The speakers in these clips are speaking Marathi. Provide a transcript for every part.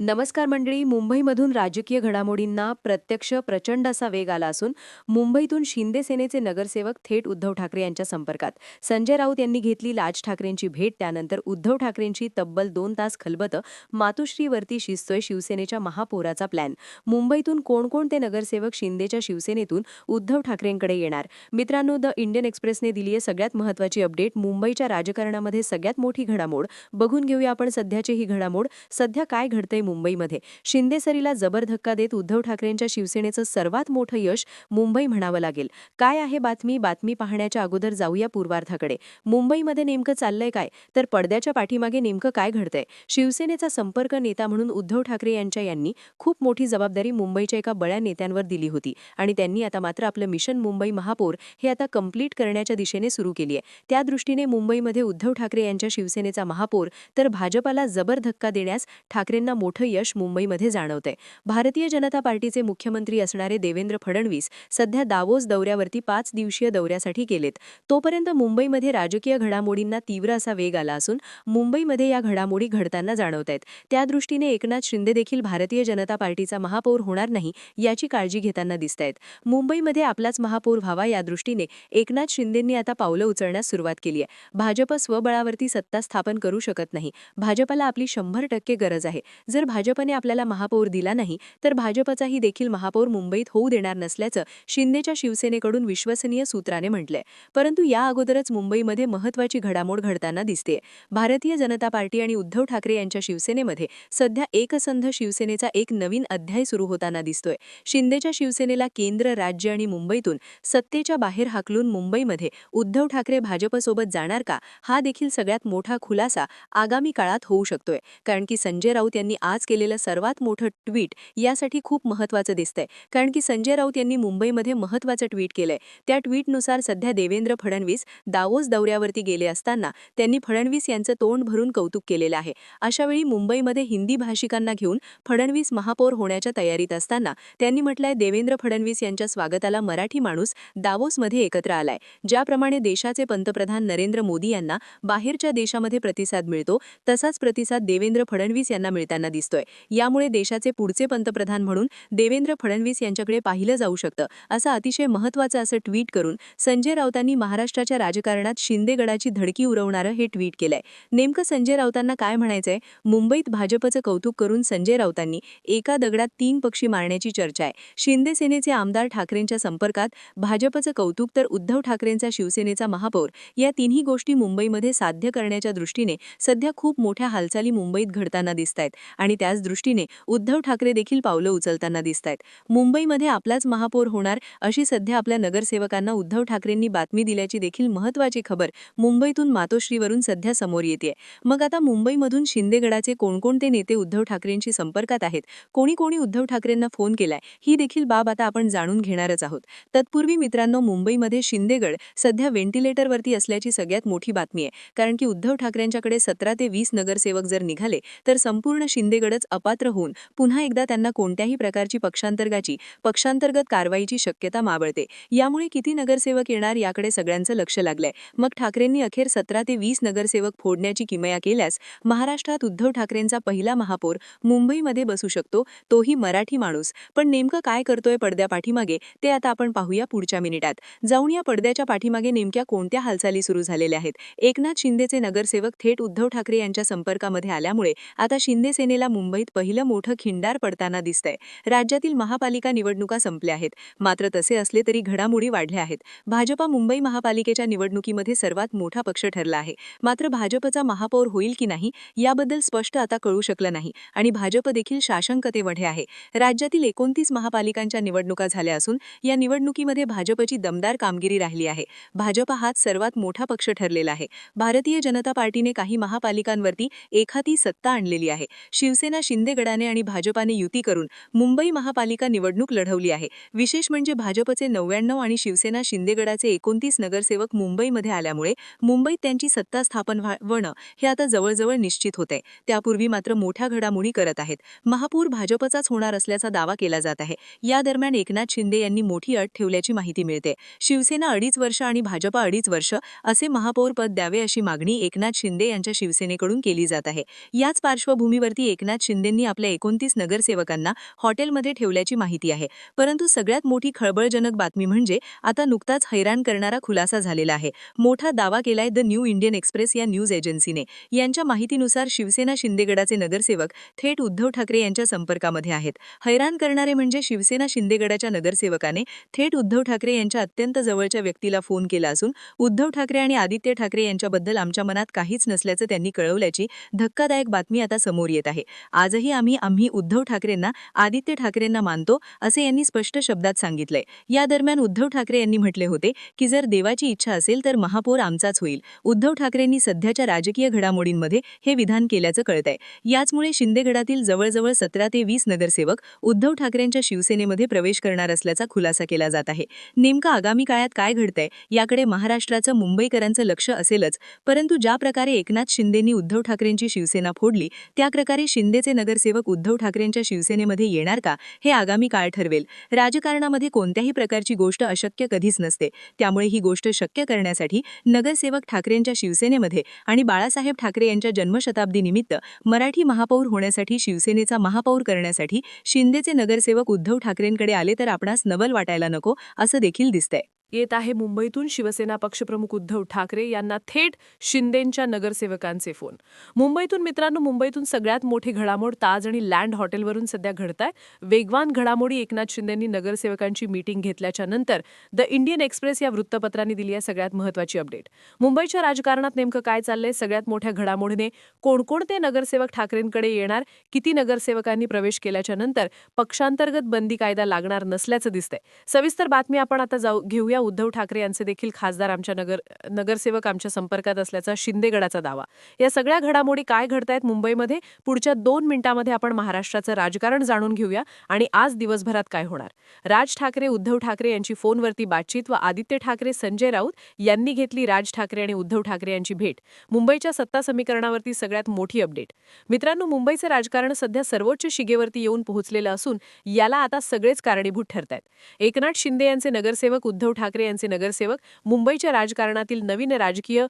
नमस्कार मंडळी मुंबईमधून राजकीय घडामोडींना प्रत्यक्ष प्रचंड असा वेग आला असून मुंबईतून शिंदे सेनेचे नगरसेवक थेट उद्धव ठाकरे यांच्या संपर्कात. संजय राऊत यांनी घेतली राज ठाकरेंची भेट त्यानंतर उद्धव ठाकरेंची तब्बल दोन तास खलबतं मातुश्रीवरती शिजतोय शिवसेनेच्या महापौराचा प्लॅन मुंबईतून कोणकोणते नगरसेवक शिंदेच्या शिवसेनेतून उद्धव ठाकरेंकडे येणार? मित्रांनो द इंडियन एक्सप्रेसने दिली आहे सगळ्यात महत्त्वाची अपडेट. मुंबईच्या राजकारणामध्ये सगळ्यात मोठी घडामोड. बघून घेऊया आपण सध्याची ही घडामोड. सध्या काय घडतंय मुंबईमध्ये. शिंदेसरीला जबर धक्का देत उद्धव ठाकरेंच्या शिवसेनेचं सर्वात मोठं यश मुंबई म्हणावं लागेल. काय आहे बातमी? बातमी पाहण्याच्या अगोदर जाऊया पूर्वार्थाकडे मुंबईमध्ये नेमकं चाललंय काय? तर पडद्याच्या पाठीमागे नेमकं काय घडतंय? शिवसेनेचा संपर्क नेता म्हणून उद्धव ठाकरे यांच्या यांनी खूप मोठी जबाबदारी मुंबईच्या एका बळ्या नेत्यांवर दिली होती. आणि त्यांनी आता मात्र आपलं मिशन मुंबई महापौर हे आता कंप्लीट करण्याच्या दिशेने सुरू केली आहे त्या दृष्टीने मुंबईमध्ये उद्धव ठाकरे यांच्या शिवसेनेचा महापौर तर भाजपाला जबर धक्का देण्यास ठाकरेंना मोठं यश मुंबईमध्ये जाणवतंय. भारतीय जनता पार्टीचे मुख्यमंत्री असणारे देवेंद्र फडणवीस सध्या दावोस दौऱ्यावरती पाच दिवसीय दौऱ्यासाठी गेलेत. तोपर्यंत मुंबईमध्ये राजकीय घडामोडींना तीव्र असा वेग आला असून मुंबईमध्ये या घडामोडी घडताना जाणवत आहेत त्या दृष्टीने एकनाथ शिंदे देखील भारतीय जनता पार्टीचा महापौर होणार नाही याची काळजी घेताना दिसत आहेत मुंबईमध्ये आपलाच महापौर व्हावा या दृष्टीने एकनाथ शिंदेंनी आता पावलं उचलण्यास सुरुवात केली आहे. भाजप स्वबळावरती सत्ता स्थापन करू शकत नाही. भाजपला आपली शंभर टक्के गरज आहे. जर भाजपने आपल्याला महापौर दिला नाही तर भाजपचाही देखील महापौर मुंबईत होऊ देणार नसल्याचं शिंदेच्या शिवसेनेकडून विश्वसनीय सूत्राने म्हटलंय. परंतु या अगोदरच मुंबईमध्ये महत्वाची घडामोड घडताना दिसते. भारतीय जनता पार्टी आणि उद्धव ठाकरे यांच्या शिवसेनेमध्ये सध्या एकसंध शिवसेनेचा एक नवीन अध्याय सुरू होताना दिसतोय. शिंदेच्या शिवसेनेला केंद्र राज्य आणि मुंबईतून सत्तेच्या बाहेर हाकलून मुंबईमध्ये उद्धव ठाकरे भाजपसोबत जाणार का हा देखील सगळ्यात मोठा खुलासा आगामी काळात होऊ शकतोय. कारण की संजय राऊत यांनी आज केलेलं सर्वात मोठं ट्विट यासाठी खूप महत्त्वाचं दिसतंय. कारण की संजय राऊत यांनी मुंबईमध्ये महत्त्वाचं ट्विट केलंय. त्या ट्विटनुसार सध्या देवेंद्र फडणवीस दावोस दौऱ्यावरती गेले असताना त्यांनी फडणवीस यांचं तोंड भरून कौतुक केलेलं आहे. अशावेळी मुंबईमध्ये हिंदी भाषिकांना घेऊन फडणवीस महापौर होण्याच्या तयारीत असताना त्यांनी म्हटलंय देवेंद्र फडणवीस यांच्या स्वागताला मराठी माणूस दावोसमध्ये एकत्र आलाय. ज्याप्रमाणे देशाचे पंतप्रधान नरेंद्र मोदी यांना बाहेरच्या देशामध्ये प्रतिसाद मिळतो तसाच प्रतिसाद देवेंद्र फडणवीस यांना मिळताना दिसतोय. यामुळे देशाचे पुढचे पंतप्रधान म्हणून देवेंद्र फडणवीस यांच्याकडे पाहिलं जाऊ शकतं असं अतिशय महत्वाचं असं ट्विट करून संजय राऊतांनी महाराष्ट्राच्या राजकारणात शिंदेगडाची धडकी उरवणारं हे ट्विट केलंय. नेमकं संजय राऊतांना काय म्हणायचंय? मुंबईत भाजपचं कौतुक करून संजय राऊतांनी एका दगडात तीन पक्षी मारण्याची चर्चा आहे. शिंदे सेनेचे आमदार ठाकरेंच्या संपर्कात भाजपचं कौतुक तर उद्धव ठाकरेंचा शिवसेनेचा महापौर या तिन्ही गोष्टी मुंबईमध्ये साध्य करण्याच्या दृष्टीने सध्या खूप मोठ्या हालचाली मुंबईत घडताना दिसत आहेत आणि त्याच दृष्टीने उद्धव ठाकरे देखील पावलं उचलताना दिसत आहेत मुंबईमध्ये आपलाच महापौर होणार अशी सध्या आपल्या नगरसेवकांना उद्धव ठाकरेंनी बातमी दिल्याची देखील महत्वाची खबर मुंबईतून मातोश्रीवरून सध्या समोर येते मग आता मुंबईमधून शिंदेगडाचे कोणकोणते नेते उद्धव ठाकरेंशी संपर्कात आहेत? कोणी कोणी उद्धव ठाकरेंना फोन केलाय? ही देखील बाब आता आपण जाणून घेणारच आहोत. तत्पूर्वी मित्रांनो मुंबईमध्ये शिंदेगड सध्या व्हेंटिलेटरवरती असल्याची सगळ्यात मोठी बातमी आहे. कारण की उद्धव ठाकरेंच्याकडे सतरा ते वीस नगरसेवक जर निघाले तर संपूर्ण शिंदेगडच अपात्र होऊन पुन्हा एकदा त्यांना कोणत्याही प्रकारची पक्षांतर्गाची पक्षांतर्गत कारवाईची शक्यता मावळते. यामुळे किती नगरसेवक येणार याकडे सगळ्यांचं लक्ष लागलंय. मग ठाकरेंनी अखेर सतरा ते वीस नगरसेवक फोडण्याची किमया केल्यास महाराष्ट्रात उद्धव ठाकरेंचा पहिला महापौर मुंबईमध्ये बसू शकतो तोही मराठी माणूस. पण नेमकं काय करतोय पडद्या पाठीमागे ते आता आपण पाहूया पुढच्या मिनिटात. जाऊन या पडद्याच्या पाठीमागे नेमक्या कोणत्या हालचाली सुरू झालेल्या आहेत? एकनाथ शिंदेचे नगरसेवक थेट उद्धव ठाकरे यांच्या संपर्कामध्ये आल्यामुळे आता शिंदे सेनेला मुंबईत पहिलं मोठं खिंडार पडताना दिसतंय. राज्यातील महापालिका निवडणुका संपल्या आहेत. मात्र तसे असले तरी घडामोडी वाढल्या आहेत. भाजपा मुंबई महापालिकेच्या निवडणुकीमध्ये सर्वात मोठा पक्ष ठरला आहे. मात्र भाजपचा महापौर होईल की नाही याबद्दल स्पष्ट आता कळू शकलं नाही आणि भाजप देखील शासंकतेमध्ये आहे. राज्यातील एकोणतीस महापालिकांच्या निवडणुका झाल्या असून या निवडणुकीमध्ये भाजपची दमदार कामगिरी राहिली आहे. भाजप हाच सर्वात मोठा पक्ष ठरलेला आहे. भारतीय जनता पार्टीने काही महापालिकांवरती एखादी सत्ता आणलेली आहे. शिवसेना शिवसेना शिंदेगडाने आणि भाजपाने युती करून मुंबई महापालिका निवडणूक लढवली आहे. विशेष म्हणजे भाजपचे नव्याण्णव आणि शिवसेना शिंदेगडाचे एकोणतीस नगरसेवक मुंबईमध्ये आल्यामुळे मुंबईत त्यांची सत्ता स्थापन व्हावणं हे आता जवळजवळ निश्चित होते त्यापूर्वी मात्र मोठ्या घडामोडी करत आहेत. महापौर भाजपचाच होणार असल्याचा दावा केला जात आहे. या दरम्यान एकनाथ शिंदे यांनी मोठी अट ठेवल्याची माहिती मिळते. शिवसेना अडीच वर्ष आणि भाजपा अडीच वर्ष असे महापौर पद द्यावे अशी मागणी एकनाथ शिंदे यांच्या शिवसेनेकडून केली जात आहे. याच पार्श्वभूमीवरती एकनाथ एकनाथ शिंदेंनी आपल्या एकोणतीस नगरसेवकांना हॉटेलमध्ये ठेवल्याची माहिती आहे. परंतु सगळ्यात मोठी खळबळजनक बातमी म्हणजे आता नुकताच हैराण करणारा खुलासा झालेला आहे. मोठा दावा केलाय द न्यू इंडियन एक्सप्रेस या न्यूज एजन्सीने. यांच्या माहितीनुसार शिवसेना शिंदेगडाचे नगरसेवक थेट उद्धव ठाकरे यांच्या संपर्कामध्ये आहेत. हैराण करणारे म्हणजे शिवसेना शिंदेगडाच्या नगरसेवकाने थेट उद्धव ठाकरे यांच्या अत्यंत जवळच्या व्यक्तीला फोन केला असून उद्धव ठाकरे आणि आदित्य ठाकरे यांच्याबद्दल आमच्या मनात काहीच नसल्याचं त्यांनी कळवल्याची धक्कादायक बातमी आता समोर येत आहे. आजही आम्ही आम्ही उद्धव ठाकरेंना आदित्य ठाकरेंना मानतो असे यांनी स्पष्ट शब्दात सांगितलंय. या दरम्यान उद्धव ठाकरे यांनी म्हटले होते की जर देवाची इच्छा असेल तर महापौर आमचाच होईल. उद्धव ठाकरेंनी सध्याच्या राजकीय घडामोडींमध्ये हे विधान केल्याचं कळतंय. याचमुळे शिंदेगडातील जवळजवळ सतरा ते वीस नगरसेवक उद्धव ठाकरेंच्या शिवसेनेमध्ये प्रवेश करणार असल्याचा खुलासा केला जात आहे. नेमकं आगामी काळात काय घडतंय याकडे महाराष्ट्राचं मुंबईकरांचं लक्ष असेलच परंतु ज्या प्रकारे एकनाथ शिंदेंनी उद्धव ठाकरेंची शिवसेना फोडली त्या प्रकारे शिंदेचे नगरसेवक उद्धव ठाकरेंच्या शिवसेनेमध्ये येणार का हे आगामी काळ ठरवेल. राजकारणामध्ये कोणत्याही प्रकारची गोष्ट अशक्य कधीच नसते. त्यामुळे ही गोष्ट शक्य करण्यासाठी नगरसेवक ठाकरेंच्या शिवसेनेमध्ये आणि बाळासाहेब ठाकरे यांच्या जन्मशताब्दीनिमित्त मराठी महापौर होण्यासाठी शिवसेनेचा महापौर करण्यासाठी शिंदेचे नगरसेवक उद्धव ठाकरेंकडे आले तर आपणास नवल वाटायला नको असं देखील दिसतंय. येत आहे मुंबईतून शिवसेना पक्षप्रमुख उद्धव ठाकरे यांना थेट शिंदेंच्या नगरसेवकांचे फोन. मुंबईतून मित्रांनो मुंबईतून सगळ्यात मोठी घडामोड ताज आणि लँड हॉटेलवरून सध्या घडताय. वेगवान घडामोडी एकनाथ शिंदेंनी नगरसेवकांची मीटिंग घेतल्याच्या नंतर द इंडियन एक्सप्रेस या वृत्तपत्राने दिली आहे सगळ्यात महत्वाची अपडेट. मुंबईच्या राजकारणात नेमकं काय चाललंय? सगळ्यात मोठ्या घडामोडीने कोणकोणते नगरसेवक ठाकरेंकडे येणार? किती नगरसेवकांनी प्रवेश केल्याच्यानंतर पक्षांतर्गत बंदी कायदा लागणार नसल्याचं दिसतंय. सविस्तर बातमी आपण आता जाऊ घेऊया. उद्धव ठाकरे यांचे देखील खासदार आमच्या नगर नगरसेवक आमच्या संपर्कात असल्याचा शिंदेगडाचा दावा. या सगळ्या घडामोडी काय घडतायत मुंबईमध्ये? पुढच्या दोन मिनिटांमध्ये आपण महाराष्ट्राचं राजकारण जाणून घेऊया आणि आज दिवसभरात काय होणार? राज ठाकरे उद्धव ठाकरे यांची फोनवरती बातचीत व आदित्य ठाकरे संजय राऊत यांनी घेतली राज ठाकरे आणि उद्धव ठाकरे यांची भेट. मुंबईच्या सत्ता समीकरणावरती सगळ्यात मोठी अपडेट. मित्रांनो मुंबईचं राजकारण सध्या सर्वोच्च शिगेवरती येऊन पोहोचलेलं असून याला आता सगळेच कारणीभूत ठरतायत. एकनाथ शिंदे यांचे नगरसेवक उद्धव ठाकरे ठाकरे यांचे नगरसेवक मुंबईच्या राजकारणातील नवीन राजकीय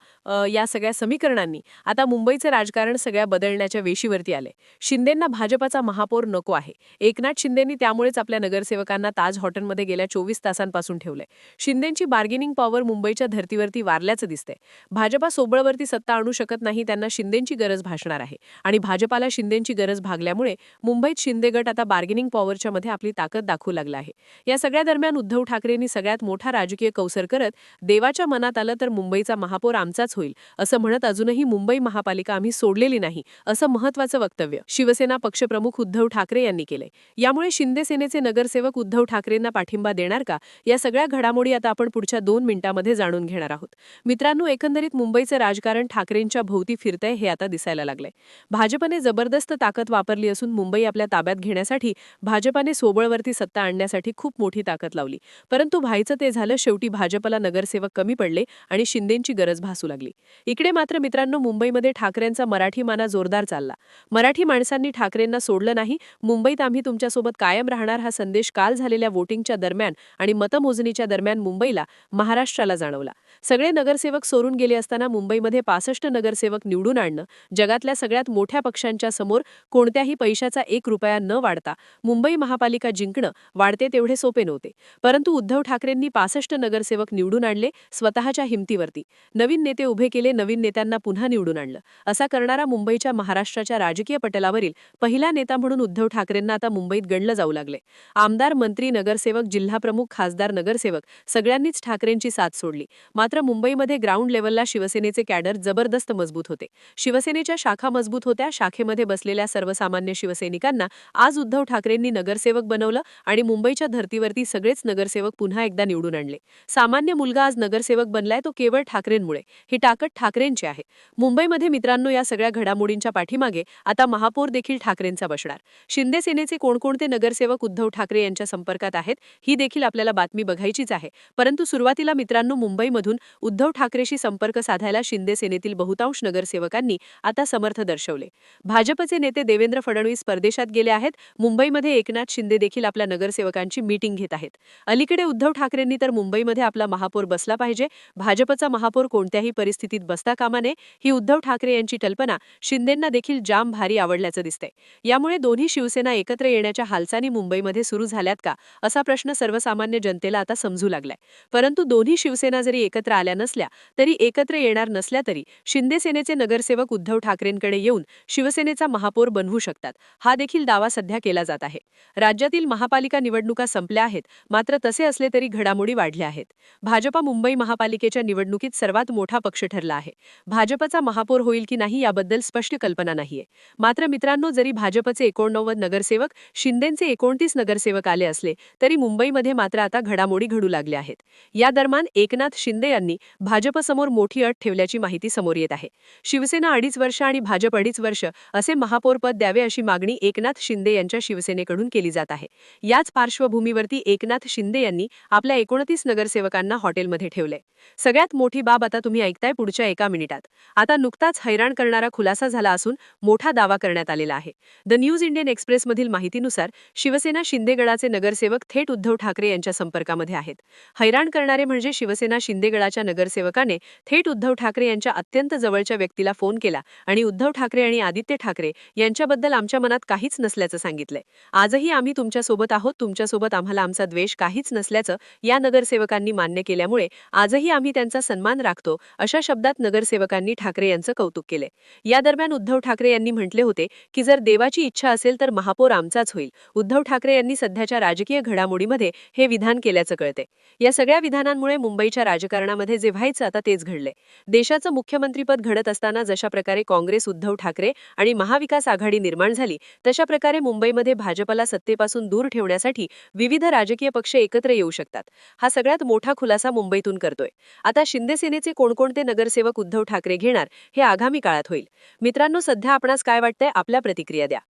या सगळ्या समीकरणांनी आता मुंबईचं राजकारण सगळ्या बदलण्याच्या वेशीवरती आले शिंदेंना भाजपाचा महापौर नको आहे. एकनाथ शिंदेंनी त्यामुळेच आपल्या नगरसेवकांना ताज हॉटेलमध्ये गेल्या चोवीस तासांपासून ठेवलंय. शिंदेंची बार्गेनिंग पॉवर मुंबईच्या धर्तीवरती वारल्याचं दिसतंय. भाजपा सोबळवरती सत्ता आणू शकत नाही त्यांना शिंदेंची गरज भासणार आहे. आणि भाजपाला शिंदेंची गरज भागल्यामुळे मुंबईत शिंदे गट आता बार्गेनिंग पॉवरच्या मध्ये आपली ताकद दाखवू लागला आहे. या सगळ्या दरम्यान उद्धव ठाकरेंनी सगळ्यात मोठा राजकीय कौसर करत देवाच्या मनात आलं तर मुंबईचा महापौर आमचाच होईल असं म्हणत अजूनही मुंबई महापालिका आम्ही सोडलेली नाही असं महत्वाचं वक्तव्य शिवसेना पक्षप्रमुख उद्धव ठाकरे यांनी केलंय. यामुळे शिंदे सेनेचे नगरसेवक उद्धव ठाकरेंना पाठिंबा देणार का? या सगळ्या घडामोडी आता आपण पुढच्या दोन मिनिटांमध्ये जाणून घेणार आहोत. मित्रांनो एकंदरीत मुंबईचं राजकारण ठाकरेंच्या भोवती फिरतंय हे आता दिसायला लागलंय. भाजपने जबरदस्त ताकद वापरली असून मुंबई आपल्या ताब्यात घेण्यासाठी भाजपाने सोबळवरती सत्ता आणण्यासाठी खूप मोठी ताकद लावली. परंतु व्हायचं ते झालं शेवटी भाजपला नगरसेवक कमी पडले आणि शिंदेंची गरज भासू लागली. इकडे मात्र मित्रांनो मुंबईमध्ये ठाकरेंचा मराठी माना जोरदार चालला. मराठी माणसांनी ठाकरेंना सोडलं नाही. मुंबईत आम्ही तुमच्यासोबत कायम राहणार हा संदेश काल झालेल्या वोटिंगच्या दरम्यान आणि मतमोजणीच्या दरम्यान मुंबईला महाराष्ट्राला जाणवला. सगळे नगरसेवक सोडून गेले असताना मुंबईमध्ये पासष्ट नगरसेवक निवडून आणणं जगातल्या सगळ्यात मोठ्या पक्षांच्या समोर कोणत्याही पैशाचा एक रुपया न वाढता मुंबई महापालिका जिंकणं वाढते तेवढे सोपे नव्हते. परंतु उद्धव ठाकरेंनी पासष्ट नगरसेवक निवडून आणले स्वतःच्या हिमतीवरती. नवीन नेते उभे केले नवीन नेत्यांना पुन्हा निवडून आणलं. असा करणारा मुंबईच्या महाराष्ट्राच्या राजकीय पटलावरील पहिला नेता म्हणून उद्धव ठाकरेंना आता मुंबईत गणलं जाऊ लागले. आमदार मंत्री नगरसेवक जिल्हाप्रमुख खासदार नगरसेवक सगळ्यांनीच ठाकरेंची साथ सोडली. मात्र मुंबईमध्ये ग्राउंड लेवलला शिवसेनेचे कॅडर जबरदस्त मजबूत होते. शिवसेनेच्या शाखा मजबूत होत्या शाखेमध्ये बसलेल्या सर्वसामान्य शिवसैनिकांना आज उद्धव ठाकरेंनी नगरसेवक बनवलं आणि मुंबईच्या धर्तीवरती सगळेच नगरसेवक पुन्हा एकदा निवडून आणले. सामान्य मुलगा आज नगरसेवक बनलाय तो केवळ ठाकरेंमुळे. ही ताकद ठाकरेंची आहे. मुंबईमध्ये मित्रांनो या सगळ्या घडामोडींच्या पाठीमागे आता महापौर देखील ठाकरेंचा बसणार. शिंदे सेनेचे कोणकोणते नगरसेवक उद्धव ठाकरे यांच्या संपर्कात आहेत ही देखील आपल्याला बातमी बघायचीच आहे. परंतु सुरुवातीला मित्रांनो मुंबईमधून उद्धव ठाकरेशी संपर्क साधायला शिंदे सेनेतील बहुतांश नगरसेवकांनी आता समर्थ दर्शवले. भाजपचे नेते देवेंद्र फडणवीस परदेशात गेले आहेत. मुंबईमध्ये एकनाथ शिंदे देखील आपल्या नगरसेवकांची मीटिंग घेत आहेत. अलीकडे उद्धव ठाकरेंनी तर मुंबई मुंबईमध्ये आपला महापौर बसला पाहिजे. भाजपचा महापौर कोणत्याही परिस्थितीत बसता कामा नये ही उद्धव ठाकरे यांची कल्पना शिंदेंना देखील जाम भारी आवडल्याचं दिसतंय. यामुळे दोन्ही शिवसेना एकत्र येण्याच्या हालचाली मुंबईमध्ये सुरू झाल्यात का असा प्रश्न सर्वसामान्य जनतेला आता समजू लागलाय. परंतु दोन्ही शिवसेना जरी एकत्र आल्या नसल्या तरी एकत्र येणार नसल्या तरी शिंदे सेनेचे नगरसेवक उद्धव ठाकरेंकडे येऊन शिवसेनेचा महापौर बनवू शकतात. हा देखील दावा सध्या केला जात आहे. राज्यातील महापालिका निवडणुका संपल्या आहेत मात्र तसे असले तरी घडामोडी वाढल्या आहेत. भाजपा मुंबई महापालिकेच्या निवडणुकीत सर्वात मोठा पक्ष ठरला आहे. भाजपचा महापौर होईल की नाही याबद्दल स्पष्ट कल्पना नाहीये. मात्र मित्रांनो जरी भाजपचे एकोणनव्वद नगरसेवक शिंदेचे एकोणतीस नगरसेवक आले असले तरी मुंबईमध्ये मात्र आता घडामोडी घडू लागल्या आहेत. या दरम्यान एकनाथ शिंदे यांनी भाजपसमोर मोठी अट ठेवल्याची माहिती समोर येत आहे. शिवसेना अडीच वर्ष आणि भाजप अडीच वर्ष असे महापौरपद द्यावे अशी मागणी एकनाथ शिंदे यांच्या शिवसेनेकडून केली जात आहे. याच पार्श्वभूमीवरती एकनाथ शिंदे यांनी आपल्या एकोणतीस नगरसेवकांना हॉटेलमध्ये ठेवले. सगळ्यात मोठी बाब आता तुम्ही ऐकताय पुढच्या एका मिनिटात. आता नुकताच हैराण करणारा खुलासा झाला असून मोठा दावा करण्यात आलेला आहे. द न्यूज इंडियन एक्सप्रेसमधील माहितीनुसार शिवसेना शिंदेगडाचे नगरसेवक थेट उद्धव ठाकरे यांच्या संपर्कामध्ये आहेत. हैराण करणारे म्हणजे शिवसेना शिंदेगडाच्या नगरसेवकाने थेट उद्धव ठाकरे यांच्या अत्यंत जवळच्या व्यक्तीला फोन केला आणि उद्धव ठाकरे आणि आदित्य ठाकरे यांच्याबद्दल आमच्या मनात काहीच नसल्याचं सांगितलंय. आजही आम्ही तुमच्यासोबत आहोत. तुमच्यासोबत आम्हाला आमचा द्वेष काहीच नसल्याचं या नगर नगरसेवकांनी मान्य केल्यामुळे आजही आम्ही त्यांचा सन्मान राखतो अशा शब्दात नगरसेवकांनी ठाकरे यांचं कौतुक केले या दरम्यान उद्धव ठाकरे यांनी म्हटले होते की जर देवाची इच्छा असेल तर महापौर आमचाच होईल. उद्धव ठाकरे यांनी सध्याच्या राजकीय घडामोडीमध्ये हे विधान केल्याचं कळते या सगळ्या विधानांमुळे मुंबईच्या राजकारणामध्ये जे व्हायचं आता तेच घडले देशाचं मुख्यमंत्रीपद घडत असताना जशा प्रकारे काँग्रेस उद्धव ठाकरे आणि महाविकास आघाडी निर्माण झाली तशा प्रकारे मुंबईमध्ये भाजपला सत्तेपासून दूर ठेवण्यासाठी विविध राजकीय पक्ष एकत्र येऊ शकतात. हा सगळ्यात मोठा खुलासा मुंबईतून करतोय. आता शिंदे सेनेचे कोणकोणते नगरसेवक उद्धव ठाकरे घेणार हे आगामी काळात होईल. मित्रांनो सध्या आपणास काय वाटतंय? आपल्या प्रतिक्रिया द्या.